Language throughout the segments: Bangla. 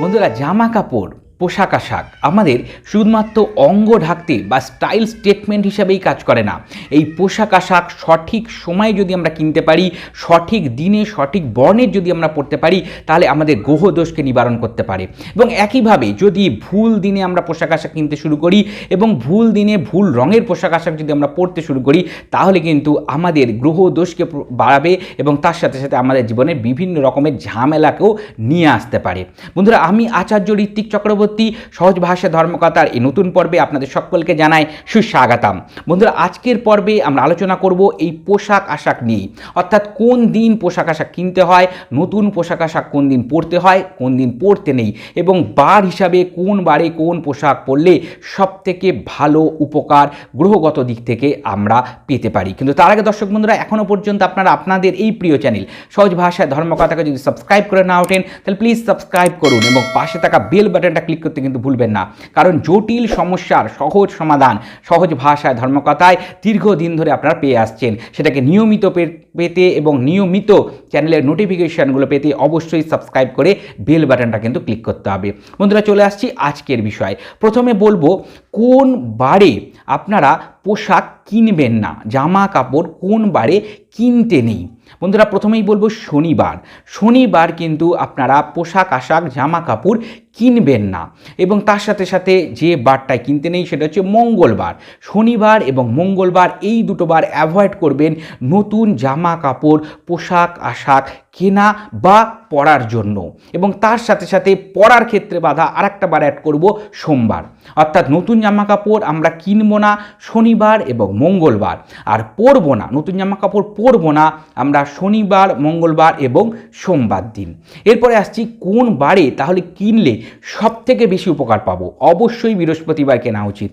বন্ধুরা জামা কাপড় পোশাক আশাক আমাদের শুধুমাত্র অঙ্গ ঢাকতে বা স্টাইল স্টেটমেন্ট হিসাবেই কাজ করে না। এই পোশাক আশাক সঠিক সময়ে যদি আমরা কিনতে পারি, সঠিক দিনে, সঠিক বর্ণের যদি আমরা পড়তে পারি, তাহলে আমাদের গ্রহ দোষকে নিবারণ করতে পারে। এবং একইভাবে যদি ভুল দিনে আমরা পোশাক আশাক কিনতে শুরু করি এবং ভুল দিনে ভুল রঙের পোশাক আশাক যদি আমরা পরতে শুরু করি, তাহলে কিন্তু আমাদের গ্রহ দোষকে বাড়াবে এবং তার সাথে সাথে আমাদের জীবনে বিভিন্ন রকমের ঝামেলাকেও নিয়ে আসতে পারে। বন্ধুরা, আমি আচার্য ঋত্বিক চক্রবর্তী সহজ ভাষা ধর্মকথার এই নতুন পর্বে আপনাদের সকলকে জানাই সুস্বাগতম। বন্ধুরা, আজকের পর্বে আমরা আলোচনা করব এই পোশাক আশাক নিয়ে অর্থাৎ কোন দিন পোশাক আশাক কিনতে হয়, নতুন পোশাক আশাক কোন দিন পরতে হয়, কোন দিন পরতে নেই এবং বার হিসাবে কোন বারে কোন পোশাক পরলে সব থেকে ভালো উপকার গ্রহগত দিক থেকে আমরা পেতে পারি। কিন্তু তার আগে দর্শক বন্ধুরা এখনও পর্যন্ত আপনারা আপনাদের এই প্রিয় চ্যানেল সহজ ভাষায় ধর্মকথাকে যদি সাবস্ক্রাইব করে না ওঠেন, তাহলে প্লিজ সাবস্ক্রাইব করুন এবং পাশে থাকা বেল বাটনটা ক্লিক করতে কিন্তু ভুলবেন না। কারণ জটিল সমস্যার সহজ সমাধান সহজ ভাষায় ধর্মকথায় দীর্ঘদিন ধরে আপনারা পেয়ে আসছেন। সেটাকে নিয়মিত পেতে এবং নিয়মিত চ্যানেলের নোটিফিকেশানগুলো পেতে অবশ্যই সাবস্ক্রাইব করে বেল বাটনটা কিন্তু ক্লিক করতে হবে। বন্ধুরা, চলে আসছি আজকের বিষয়। প্রথমে বলব, কোন বারে আপনারা পোশাক কিনবেন না, জামা কাপড় কোন বারে কিনতে নেই। বন্ধুরা, প্রথমেই বলব শনিবার। শনিবার কিন্তু আপনারা পোশাক, আশাক, জামা কাপড় কিনবেন না। এবং তার সাথে সাথে যে বারটায় কিনতে নেই সেটা হচ্ছে মঙ্গলবার। শনিবার এবং মঙ্গলবার এই দুটো বার অ্যাভয়েড করবেন নতুন জামা কাপড়, পোশাক, আশাক কেনা বা পরার জন্য। এবং তার সাথে সাথে পরার ক্ষেত্রে বাধা আরেকটা বার অ্যাড করব, সোমবার। অর্থাৎ নতুন জামা কাপড় আমরা কিনবো না শনিবার এবং মঙ্গলবার। আর পরবো না, নতুন জামা কাপড় পরবো না আমরা শনিবার, মঙ্গলবার এবং সোমবার দিন। এরপরে আসছি কোন বারে, তাহলে কিনলে সব থেকে বেশি উপকার পাবো? অবশ্যই বৃহস্পতিবার কেনা উচিত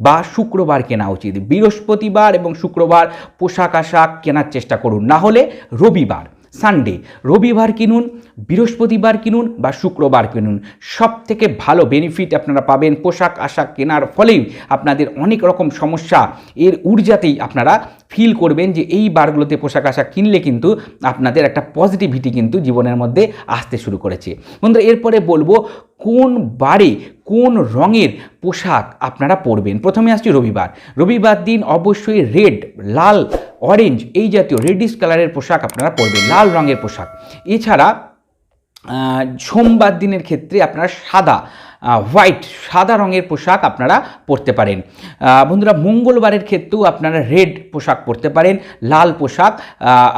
বা শুক্রবার কেনা উচিত। বৃহস্পতিবার এবং শুক্রবার পোশাক আশাক কেনার চেষ্টা করুন, না হলে রবিবার। সানডে, রবিবার কিনুন, বৃহস্পতিবার কিনুন বা শুক্রবার কিনুন। সব থেকে ভালো বেনিফিট আপনারা পাবেন পোশাক আশাক কেনার ফলেই আপনাদের অনেক রকম সমস্যা, এর ঊর্জাতেই আপনারা ফিল করবেন যে এই বারগুলোতে পোশাক আশাক কিনলে কিন্তু আপনাদের একটা পজিটিভিটি কিন্তু জীবনের মধ্যে আসতে শুরু করেছে। বন্ধুরা, এরপরে বলব কোন বারে, কোন রঙের পোশাক আপনারা পরবেন? প্রথমে আসছি রবিবার। রবিবার দিন অবশ্যই রেড, লাল অরেঞ্জ এই জাতীয় রেডিশ কালারের পোশাক আপনারা পরবেন, লাল রঙের পোশাক। এছাড়া সোমবার দিনের ক্ষেত্রে আপনারা সাদা হোয়াইট সাদা রঙের পোশাক আপনারা পরতে পারেন। বন্ধুরা, মঙ্গলবারের ক্ষেত্রেও আপনারা রেড পোশাক পরতে পারেন, লাল পোশাক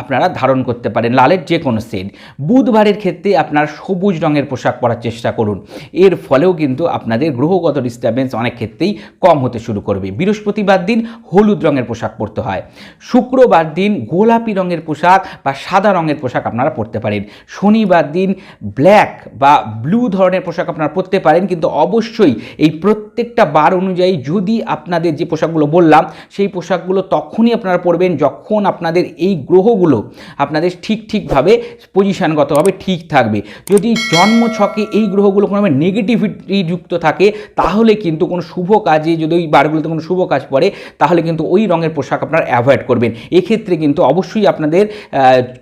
আপনারা ধারণ করতে পারেন, লালের যে কোনো সেট বুধবারের ক্ষেত্রে আপনারা সবুজ রঙের পোশাক পরার চেষ্টা করুন। এর ফলেও কিন্তু আপনাদের গ্রহগত ডিস্টারবেন্স অনেক ক্ষেত্রেই কম হতে শুরু করবে। বৃহস্পতিবার দিন হলুদ রঙের পোশাক পরতে হয়। শুক্রবার দিন গোলাপি রঙের পোশাক বা সাদা রঙের পোশাক আপনারা পরতে পারেন। শনিবার দিন ব্ল্যাক বা ব্লু ধরনের পোশাক আপনারা পরতে পারেন, কিন্তু অবশ্যই এই প্রত্যেকটা বার অনুযায়ী যদি আপনাদের যে পোশাকগুলো বললাম, সেই পোশাকগুলো তখনই আপনারা পরবেন যখন আপনাদের এই গ্রহগুলো আপনাদের ঠিক ঠিকভাবে পজিশানগতভাবে ঠিক থাকবে। যদি জন্ম ছকে এই গ্রহগুলো কোনোভাবে নেগেটিভিটি যুক্ত থাকে, তাহলে কিন্তু কোনো শুভ কাজে যদি ওই বারগুলোতে কোনো শুভ কাজ পড়ে, তাহলে কিন্তু ওই রঙের পোশাক আপনারা অ্যাভয়েড করবেন। এক্ষেত্রে কিন্তু অবশ্যই আপনাদের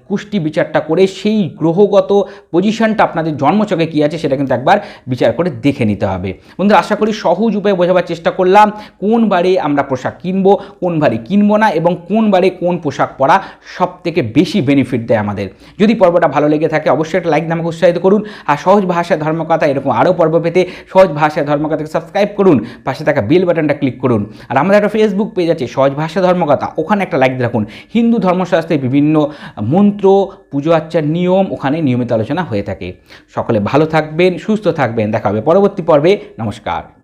কুষ্টি বিচারটা করে সেই গ্রহগত পজিশনটা আপনাদের জন্মচকে কী আছে সেটা কিন্তু একবার বিচার করে দেখে নিতে হবে। বন্ধুরা, আশা করি সহজ উপায়ে বোঝাবার চেষ্টা করলাম, কোন বারে আমরা পোশাক কিনবো, কোন বারে কিনবো না, এবং কোন বারে কোন পোশাক পরা সব থেকে বেশি বেনিফিট দেয় আমাদের। যদি পর্বটা ভালো লেগে থাকে, অবশ্যই একটা লাইক আমাকে উৎসাহিত করুন, আর সহজ ভাষায় ধর্মকথা এরকম আরও পর্ব পেতে সহজ ভাষায় ধর্মকথাকে সাবস্ক্রাইব করুন, পাশে থাকা বেল বাটনটা ক্লিক করুন। আর আমাদের একটা ফেসবুক পেজ আছে, সহজ ভাষা ধর্মকথা, ওখানে একটা লাইক রাখুন। হিন্দু ধর্মশাস্ত্রে বিভিন্ন মন্ত্র, পুজো আচ্চার নিয়ম ওখানে নিয়মিত আলোচনা হয়ে থাকে। সকলে ভালো থাকবেন, সুস্থ থাকবেন, দেখা হবে পরবর্তী পর্বে। নমস্কার।